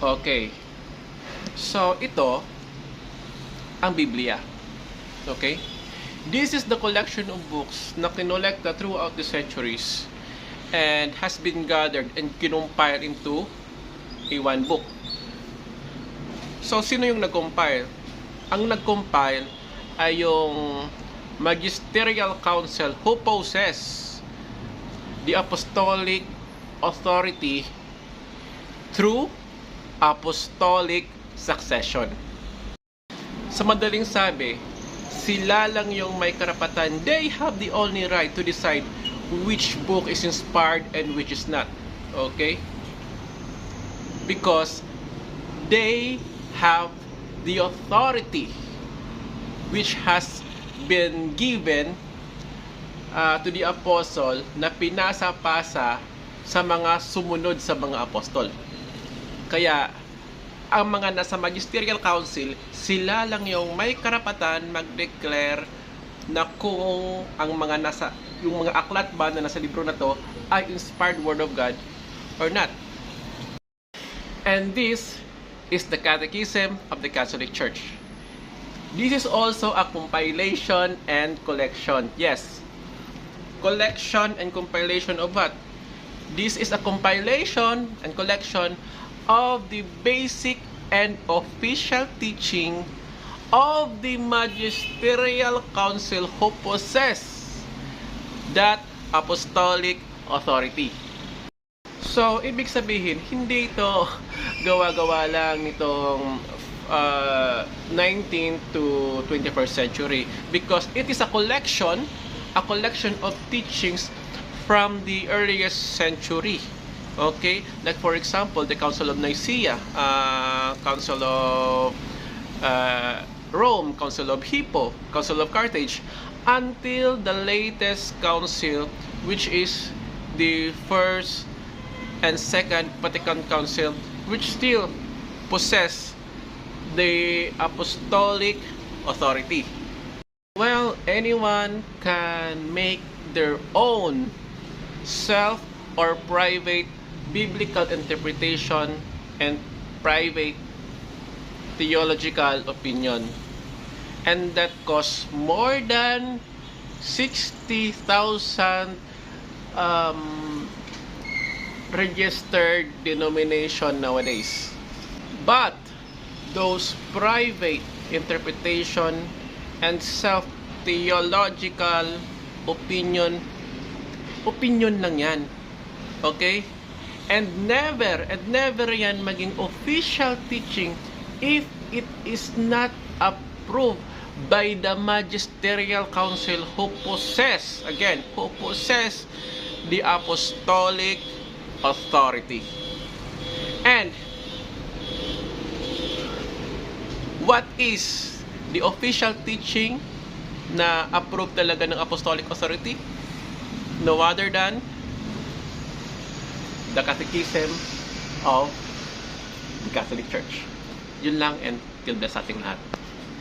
Okay. So, ito ang Biblia. Okay? This is the collection of books na kinolekta throughout the centuries and has been gathered and kinompile into a one book. So, sino yung nag-compile? Ang nag-compile ay yung Magisterial Council who possess the apostolic authority through apostolic succession. Sa madaling sabi, sila lang yung may karapatan. They have the only right to decide which book is inspired and which is not. Okay? Because they have the authority which has been given uh, to the apostle na pinasa-pasa sa mga sumunod sa mga apostol. Kaya, ang mga nasa magisterial council, sila lang yung may karapatan mag-declare na kung ang mga nasa yung mga aklat ba na nasa libro na to ay inspired word of God or not. And this is the Catechism of the Catholic Church. This is also a compilation and collection. Yes. Collection and compilation of what? This is a compilation and collection of the basic and official teaching of the magisterial council who possess that apostolic authority. So, ibig sabihin, hindi ito gawa-gawa lang nitong uh, 19th to 21st century because it is a collection, a collection of teachings from the earliest century. Okay? Like for example, the Council of Nicaea, uh, Council of uh, Rome, Council of Hippo, Council of Carthage, until the latest council, which is the first and second Vatican Council, which still possess the apostolic authority. Well, anyone can make their own self or private biblical interpretation and private theological opinion. And that costs more than 60,000 um, registered denomination nowadays. But those private interpretation and self-theological opinion, opinion lang yan. Okay? And never, and never yan maging official teaching if it is not approved by the magisterial council who possess, again, who possess the apostolic authority. And what is the official teaching na approved talaga ng apostolic authority? No other than the Catechism of the Catholic Church. Yun lang and till bless ating lahat.